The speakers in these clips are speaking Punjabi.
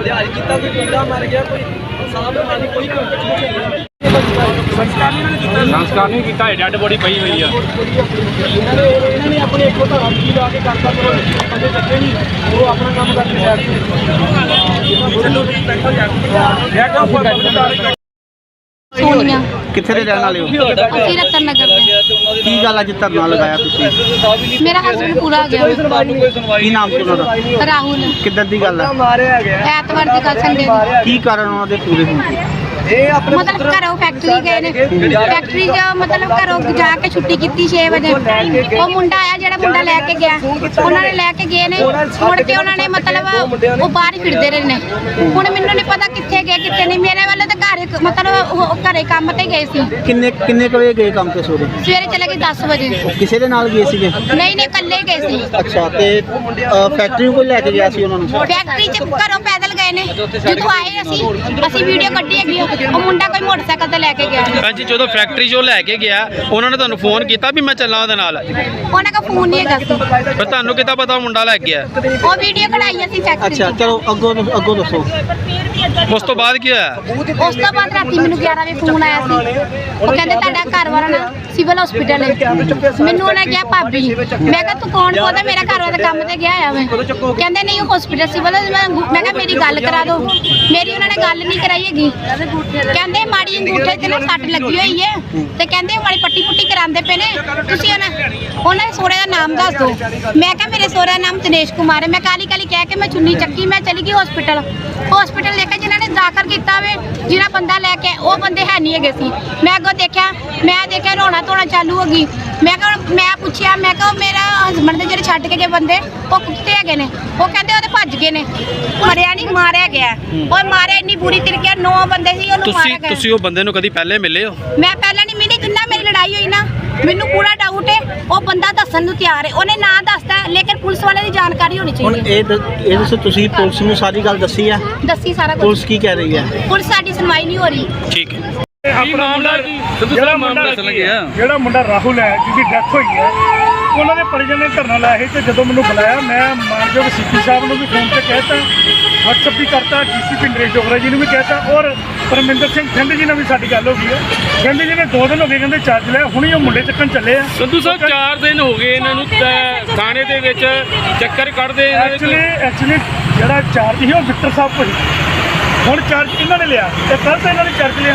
ਲਿਹਾਜ਼ ਕੀਤਾ ਕੋਈ ਕੀੜਾ ਮਰ ਗਿਆ ਕੋਈ ਸਾਹਬ ਮਾਨੀ ਕੋਈ ਸੰਸਕਾਰ ਨਹੀਂ ਕੀਤਾ ਹੈ ਡੈਡ ਬੋਡੀ ਪਈ ਹੋਈ ਆ। ਇਹਨਾਂ ਨੇ ਇਹਨਾਂ ਨੇ ਆਪਣੇ ਇੱਕੋ ਧਾਰਾ ਕੀ ਲਾ ਕੇ ਕਰਤਾ ਚਲੋ ਬੰਦੇ ਚੱਕੇ ਨਹੀਂ ਉਹ ਆਪਣਾ ਕੰਮ ਕਰਕੇ ਸਾਈਡ ਤੇ ਸੋਨੀਆ ਕਿੱਥੇ ਦੇ ਰਹਿਣ ਵਾਲੇ ਹੋ? ਅਸੀਂ ਰਤਨ ਨਗਰ ਦੇ। ਕੀ ਗੱਲ ਅੱਜ ਧਰਨਾ ਲਗਾਇਆ ਤੁਸੀਂ? ਮੇਰਾ ਹਸਬੰਡ ਪੂਰਾ ਗਿਆ। ਕੀ ਨਾਮ ਸੀ ਉਹਨਾਂ ਦਾ? ਰਾਹੁਲ। ਕਿੱਦਾਂ ਦੀ ਗੱਲ ਹੈ ਗਿਆ ਐਤਵਾਰ ਦੀ ਗੱਲ ਸੰਡੇ ਦੀ ਕੀ ਕਾਰਨ ਉਹਨਾਂ ਦੇ ਪੂਰੇ ਹੋਣ? ਮਤਲਬ ਘਰੋਂ ਫੈਕਟਰੀ ਗਏ ਨੇ। ਫੈਕਟਰੀ 'ਚ ਮਤਲਬ ਘਰੋਂ ਜਾ ਕੇ ਛੁੱਟੀ ਕੀਤੀ 6 ਵਜੇ। ਉਹ ਮੁੰਡਾ ਆਇਆ ਜਿਹੜਾ ਮੁੰਡਾ ਲੈ ਕੇ ਗਿਆ। ਉਹਨਾਂ ਨੇ ਲੈ ਕੇ ਗਏ ਨੇ। ਮੁੜ ਕੇ ਉਹਨਾਂ ਨੇ ਮਤਲਬ ਉਹ ਬਾਹਰ ਹੀ ਫਿਰਦੇ ਰਹੇ ਨੇ। ਹੁਣ ਮੈਨੂੰ ਨਹੀਂ ਪਤਾ ਕਿੱਥੇ ਗਏ ਕਿੱਥੇ ਨਹੀਂ। ਮੇਰੇ ਵੱਲੋਂ ਤਾਂ ਘਰ ਇੱਕ- ਮਤਲਬ ਉਹ ਘਰੇ ਕੰਮ ਤੇ ਗਏ ਸੀ। ਕਿੰਨੇ ਕਿੰਨੇ ਕੁ ਵਜੇ ਗਏ ਕੰਮ ਤੇ ਸਵੇਰੇ? ਸਵੇਰੇ ਚਲੇ ਗਏ 10 ਵਜੇ। ਕਿਸੇ ਦੇ ਨਾਲ ਗਏ ਸੀਗੇ? ਨਹੀਂ ਨਹੀਂ ਇਕੱਲੇ ਗਏ ਸੀ। ਅੱਛਾ ਤੇ ਫੈਕਟਰੀ ਨੂੰ ਕੋਈ ਲੈ ਕੇ ਗਿਆ ਸੀ ਉਹਨਾਂ ਨੂੰ? ਫੈਕਟਰੀ ਚ ਘਰੋਂ ਪੈਦਲ ਗਏ ਨੇ। ਜਦੋਂ ਆਏ ਅਸੀਂ ਅਸੀਂ ਵੀਡੀਓ ਕੱਢੀ ਹੈਗੀ ਉਹ ਮੁੰਡਾ ਕੋਈ ਮੋਟਰਸਾਈਕਲ ਤੇ ਲੈ ਕੇ ਗਿਆ। ਹਾਂਜੀ ਜਦੋਂ ਫੈਕਟਰੀ 'ਚੋਂ ਲੈ ਕੇ ਗਿਆ ਉਹਨਾਂ ਨੇ ਤੁਹਾਨੂੰ ਫੋਨ ਕੀਤਾ ਵੀ ਮੈਂ ਚੱਲਾਂ ਉਹਦੇ ਨਾਲ? ਉਹਨਾਂ ਦਾ ਫੋਨ ਨਹੀਂ ਹੈਗਾ ਸੀ। ਫਿਰ ਤੁਹਾਨੂੰ ਕਿੱਦਾਂ ਪਤਾ ਉਹ ਮੁੰਡਾ ਲੈ ਕੇ ਗਿਆ? ਉਹ ਵੀਡੀਓ ਕਢਾਈ ਅਸੀਂ ਫੈਕਟਰੀ ਅੱਛਾ ਚਲੋ ਅੱਗੋਂ ਦੱਸੋ- ਅੱਗੋਂ ਦੱਸੋ। ਉਸ ਤੋਂ ਬਾਅਦ ਕੀ ਹੋਇਆ? ਉਸ ਤੋਂ ਬਾਅਦ ਰਾਤੀ ਮੈਨੂੰ 11 ਵਜੇ ਫੋਨ ਆਇਆ ਸੀ। ਉਹ ਕਹਿੰਦੇ ਤੁਹਾਡਾ ਘਰ ਵਾਲਾ ਨਾ ਸਿਵਲ ਹਸਪੀਟਲ ਹੈ। ਮੈਨੂੰ ਉਹਨੇ ਕਿਹਾ ਭਾਬੀ ਮੈਂ ਕਿਹਾ ਤੂੰ ਕੌਣ? ਬੋਲਦਾ ਮੇਰਾ ਘਰ ਵਾਲਾ ਤਾਂ ਕੰਮ ਤੇ ਗਿਆ ਆ ਵੇ। ਕਹਿੰਦੇ ਨਹੀਂ ਉਹ ਹਸਪੀਟਲ ਸਿਵਲ ਮੈਂ ਮੈਂ ਕਿਹਾ ਮੇਰੀ ਗੱਲ ਕਰਾ ਦਿਓ ਮੇਰੀ ਉਹਨਾਂ ਨੇ ਗੱਲ ਨਹੀਂ ਕਰਾਈ ਹੈਗੀ। ਕਹਿੰਦੇ ਮਾੜੀ ਅੰਗੂਠੇ ਤੇ ਨਾ ਸੱਟ ਲੱਗੀ ਹੋਈ ਹੈ ਤੇ ਕਹਿੰਦੇ ਵਾਲੀ ਪੱਟੀ ਪੁੱਟੀ ਕਰਾਉਂਦੇ ਪਏ ਨੇ। ਤੁਸੀਂ ਉਹਨਾਂ ਉਹਨਾਂ ਦੇ ਸੋਹਰੇ ਦਾ ਨਾਮ ਦੱਸ ਦਿਓ ਮੈਂ ਕਿਹਾ ਮੇਰੇ ਸੋਹਰੇ ਦਾ ਨਾਮ ਦਿਨੇਸ਼ ਕੁਮਾਰ ਹੈ ਮੈਂ ਕਾਲੀ ਕਾਲੀ ਕਹਿ ਕੇ ਮੈਂ ਚੁੰਨੀ ਚੱਕੀ, ਮੈਂ ਚਲੀ ਗਈ ਹਸਪੀਟਲ ਹਸਪੀਟਲ ਲੈ ਕੇ ਜਿਨ੍ਹਾਂ ਨੇ ਦਾਖਲ ਕੀਤਾ ਵੇ ਜਿਹੜਾ ਬੰਦਾ ਲੈ ਕੇ ਉਹ ਬੰਦੇ ਹੈ ਨਹੀਂ ਹੈਗੇ ਸੀ। ਮੈਂ ਅੱਗੋਂ ਦੇਖਿਆ, ਮੈਂ ਦੇਖਿਆ ਰੋਣਾ ਧੋਣਾ ਚਾਲੂ ਹੋ ਗਈ। ਮੈਂ ਕਿਹਾ ਮੈਂ ਪੁੱਛਿਆ ਮੈਂ ਕਿਹਾ ਉਹ ਮੇਰਾ ਹਸਬੰਡ ਦੇ ਜਿਹੜੇ ਛੱਡ ਕੇ ਗਏ ਬੰਦੇ ਉਹ ਕੁੱਤੇ ਹੈਗੇ ਨੇ। ਉਹ ਕਹਿੰਦੇ ਉਹਦੇ ਭੱਜ ਗਏ ਨੇ। ਮਰਿਆ ਨਹੀਂ ਮਾਰਿਆ ਗਿਆ। ਉਹ ਮਾਰਿਆ ਇੰਨੀ ਬੁਰੀ ਤਰੀਕੇ ਨੌ ਬੰਦੇ ਸੀ ਉਹਨੂੰ ਮਾਰਿਆ ਤੁਸੀਂ ਗਿਆ। ਤੁਸੀਂ ਉਹ ਬੰਦੇ ਨੂੰ ਕਦੀ ਪਹਿਲੇ ਮਿਲੇ ਹੋ? ਮੈਂ ਪਹਿਲਾਂ ਨਹੀਂ ਮਿਲੀ ਜਿੰਨਾ ਮੇਰੀ ਲੜਾਈ ਹੋਈ ਨਾ ਮੈਨੂੰ ਪੂਰਾ ਡਾਊਟ ਹੈ ਉਹ ਬੰਦਾ ਦੱਸਣ ਨੂੰ ਤਿਆਰ ਹੈ ਉਹਨੇ ਨਾਂ ਦੱਸਦਾ ਹੈ, ਲੇਕਿਨ ਪੁਲਿਸ ਵਾਲੇ ਦੀ ਜਾਣਕਾਰੀ ਹੋਣੀ ਹੁਣ ਚਾਹੀਦੀ ਇਹ ਦ- ਇਹ ਦੱਸੋ ਤੁਸੀਂ ਪੁਲਿਸ ਨੂੰ ਸਾਰੀ ਗੱਲ ਦੱਸੀ ਆ? ਹੈ। ਦੱਸੀ ਸਾਰਾ ਕੁਝ ਪੁਲਿਸ ਕੀ ਕਹਿ ਰਹੀ ਹੈ? ਪੁਲਿਸ ਸਾਡੀ ਸੁਣਵਾਈ ਨਹੀਂ ਹੋ ਰਹੀ। ਠੀਕ ਹੈ। ਆਪਣਾ ਮੁੰਡਾ ਜਿਹੜਾ ਮੁੰਡਾ ਜਿਹੜਾ ਮੁੰਡਾ ਰਾਹੁਲ ਹੈ ਜਿਹਦੀ ਡੈਥ ਹੋਈ ਹੈ ਉਹਨਾਂ ਦੇ ਪਰਿਜਨ ਨੇ ਧਰਨਾ ਲਾਇਆ ਸੀ ਤੇ ਜਦੋਂ ਮੈਨੂੰ ਬੁਲਾਇਆ ਮੈਂ ਮਾਨਯੋਗ ਸੀਪੀ ਸਾਹਿਬ ਨੂੰ ਵੀ ਫੋਨ ਤੇ ਕਹਿਤਾ WhatsApp ਵੀ ਕਰਤਾ ਡੀਸੀਪੀ ਨਰੇਸ਼ ਡੋਗਰਾ ਜੀ ਨੂੰ ਵੀ ਕਹਿਤਾ ਔਰ ਪਰਮਿੰਦਰ ਸਿੰਘ ਸਿੰਘ ਜੀ ਨਾਲ ਵੀ ਸਾਡੀ ਗੱਲ ਹੋ ਗਈ ਹੈ। ਕਹਿੰਦੇ ਜੀ ਨੇ ਦੋ ਦਿਨ ਹੋ ਗਏ ਕਹਿੰਦੇ ਚਾਰਜ ਲਿਆ ਹੁਣੀ ਉਹ ਮੁੰਡੇ ਚੱਕਣ ਚੱਲੇ ਆ। ਸੰਧੂ ਸਾਹਿਬ 4 ਦਿਨ ਹੋ ਗਏ ਇਹਨਾਂ ਨੂੰ ਤਾਂ ਥਾਣੇ ਦੇ ਵਿੱਚ ਚੱਕਰ ਕੱਢਦੇ ਇਹਨਾਂ ਦੇ ਐਕਚੁਅਲੀ ਐਕਚੁਅਲੀ ਜਿਹੜਾ ਚਾਰਜ ਸੀ ਉਹ ਵਿਕਟਰ ਸਾਹਿਬ ਕੋਲ ਸੀ। ਹੁਣ ਚਾਰਜ ਇਹਨਾਂ ਨੇ ਲਿਆ ਤੇ ਕੱਲ ਤਾਂ ਇਹਨਾਂ ਨੇ ਚਾਰਜ ਲਿਆ।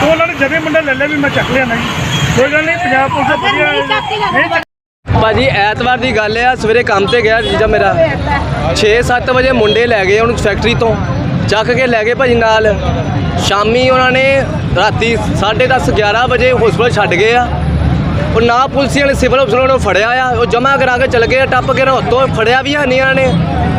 ਤੇ ਉਹਨਾਂ ਨੇ ਜਦੇ ਮੁੰਡਾ ਲੈ ਲਿਆ ਵੀ ਮੈਂ ਚੱਕ ਲਿਆ ਨਹੀਂ। ਕੋਈ ਗੱਲ ਨਹੀਂ ਪੰਜਾਬ ਪੁਲਿਸ ਵਧੀਆ ਨਹੀਂ ਚੱਕ- ਭਾਜੀ ਐਤਵਾਰ ਦੀ ਗੱਲ ਆ ਸਵੇਰੇ ਕੰਮ ਤੇ ਗਿਆ ਜੀਜਾ ਮੇਰਾ। 6-7 ਵਜੇ ਮੁੰਡੇ ਲੈ ਗਏ ਉਹਨੂੰ ਫੈਕਟਰੀ ਤੋਂ। ਚੱਕ ਕੇ ਲੈ ਗਏ ਭਾਜੀ ਨਾਲ। ਸ਼ਾਮੀ ਉਹਨਾਂ ਨੇ ਰਾਤੀ 10:30 11 ਵਜੇ ਹਸਪਤਾਲ ਛੱਡ ਗਏ ਆ। ਉਹ ਨਾ ਪੁਲਿਸੀਆਂ ਨੇ ਸਿਵਲ ਹਸਪਤਾਲ ਨੂੰ ਫੜਿਆ ਆ। ਉਹ ਜਮਾ ਕਰਾ ਕੇ ਚਲ ਗਏ ਆ, ਟੱਪ ਕੇ ਰੋਤੋਂ ਫੜਿਆ ਵੀ ਹੈ ਨਹੀਂ ਇਹਨਾਂ ਨੇ।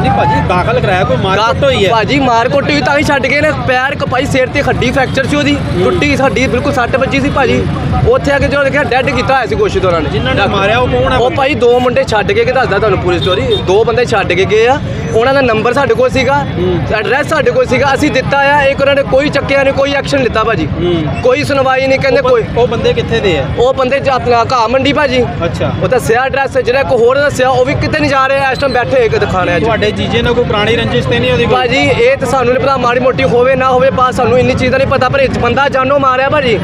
ਨਹੀਂ ਭਾਜੀ ਦਾਖਲ ਕਰਾਇਆ ਕੋਈ ਮਾਰਕੁੱਟ ਹੋਈ ਹੈ। ਭਾਜੀ ਮਾਰਕੁੱਟ ਹੋਈ ਤਾਂ ਹੀ ਛੱਡ ਗਏ ਨੇ। ਪੈਰ ਕਪਾਈ ਸਿਰ ਤੇ ਹੱਡੀ ਫ੍ਰੈਕਚਰ ਸੀ ਉਹਦੀ। ਟੁੱਟੀ ਸਾਡੀ ਬਿਲਕੁਲ ਸੱਟ ਵੱਜੀ ਸੀ ਭਾਜੀ। ਉੱਥੇ ਆ ਕੇ ਜਦੋਂ ਦੇਖਿਆ ਡੈੱਡ ਕੀਤਾ ਹੋਇਆ ਸੀ ਕੋਸ਼ਿਸ਼ ਉਹਨਾਂ ਨੇ। ਜਿਨ੍ਹਾਂ ਨੇ ਮਾਰਿਆ ਉਹ ਕੌਣ ਆ ਉਹ ਭਾਈ ਦੋ ਮੁੰਡੇ ਛੱਡ ਕੇ ਕਿ ਦੱਸਦਾ ਤੁਹਾਨੂੰ ਪੂਰੀ ਸਟੋਰੀ ਦੋ ਬੰਦੇ ਛੱਡ ਕੇ ਗਏ ਆ। ਉਹਨਾਂ ਦਾ ਨੰਬਰ ਸਾਡੇ ਕੋਲ ਸੀਗਾ। ਐਡਰੈਸ ਸਾਡੇ ਕੋਲ ਸੀਗਾ। ਅਸੀਂ ਦਿੱਤਾ ਆ ਇੱਕ ਉਹਨਾਂ ਨੇ ਕੋਈ ਚੱਕਿਆ ਨਹੀਂ ਕੋਈ ਐਕਸ਼ਨ ਲਿੱਤਾ ਭਾਜੀ। ਕੋਈ ਸੁਣਵਾਈ ਨਹੀਂ ਕਹਿੰਦੇ ਕੋਈ ਉਹ ਬੰਦੇ ਕਿੱਥੇ ਦੇ ਆ? ਉਹ ਬੰਦੇ ਚ ਆਪਣਾ ਘਾਹ ਮੰਡੀ ਭਾਜੀ। ਅੱਛਾ। ਉਹ ਦੱਸਿਆ ਐਡਰੈਸ ਜਿਹੜਾ ਇੱਕ ਹੋਰ ਦੱਸਿਆ ਉਹ ਵੀ ਕਿਤੇ ਨਹੀਂ ਜਾ ਰਿਹਾ ਇਸ ਟਾਈਮ ਬੈਠੇ ਇੱਕ ਦਿਖਾਣੇ ਤੁਹਾਡੇ ਜੀਜੇ ਨਾਲ ਕੋਈ ਪੁਰਾਣੀ ਰੰਜਿਸ਼ ਤੇ ਨਹੀਂ ਉਹਦੀ ਕੋਈ? ਭਾਜੀ ਇਹ ਤਾਂ ਸਾਨੂੰ ਨਹੀਂ ਪਤਾ ਮਾੜੀ ਮੋਟੀ ਹੋਵੇ ਨਾ ਹੋਵੇ ਬਾਤ ਸਾਨੂੰ ਇੰਨੀ ਚੀਜ਼ ਦਾ ਨਹੀਂ ਪਤਾ ਪਰ ਇਹ ਬੰਦਾ ਜਾਨੋਂ ਮਾਰਿਆ ਭਾਜੀ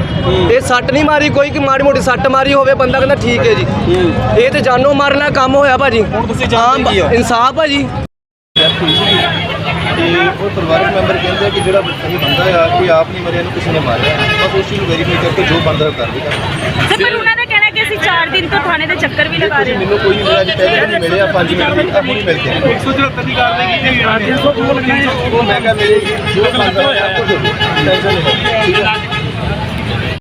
ਇਹ ਸੱਟ ਨਹੀਂ ਮਾਰੀ ਕੋਈ ਕਿ ਮਾੜੀ ਮੋਟੀ ਸੱਟ ਮਾਰੀ ਹੋਵੇ ਬੰਦਾ ਕਹਿੰਦਾ ਠੀਕ ਹੈ ਜੀ। ਇਹ ਤੇ ਜਾਨੋਂ ਮਾਰਨਾ ਕੰਮ ਹੋਇਆ ਭਾਜੀ। ਹੁਣ ਤੁਸੀਂ ਜਾਣਦੇ ਕੀ ਹੋ? ਇਨਸਾਫ ਭਾਜੀ। ਤੇ ਉਹ ਪਰਿਵਾਰਕ ਮੈਂਬਰ ਕਹਿੰਦੇ ਕਿ ਜਿਹੜਾ ਇਹ ਬੰਦਾ ਆ ਕਿ ਆਪ ਨਹੀਂ ਮਰਿਆ ਇਹਨੂੰ ਕਿਸੇ ਨੇ ਮਾਰਿਆ। ਬਸ ਉਸ ਚੀਜ਼ ਨੂੰ ਵੈਰੀਫਾਈ ਕਰਕੇ ਜੋ ਬੰਦਾ ਕਰ ਦੇਗਾ ਅਸੀਂ 4 ਦਿਨ ਤੋਂ ਥਾਣੇ ਦੇ ਚੱਕਰ ਵੀ ਲਗਾ ਰਹੇ ਹਾਂ। ਮੈਨੂੰ ਕੋਈ ਨਹੀਂ ਮਿਲਿਆ ਜੀ ਪਹਿਲੇ ਦਿਨ ਮਿਲੇ ਆ 5 ਮਿੰਟ ਆ ਹੁਣੀ ਮਿਲ ਕੇ 174 ਦੀ ਕਾਰਵਾਈ ਕੀਤੀ ਹੋਈ ਹੈ 300 ਕੋਲ ਉਹ ਮੈਂ ਕਿਹਾ ਮੇਰੇ ਜੋ ਬੰਦਾ ਹੈ ਕੁਝ ਟੈਨਸ਼ਨ ਨਹੀਂ।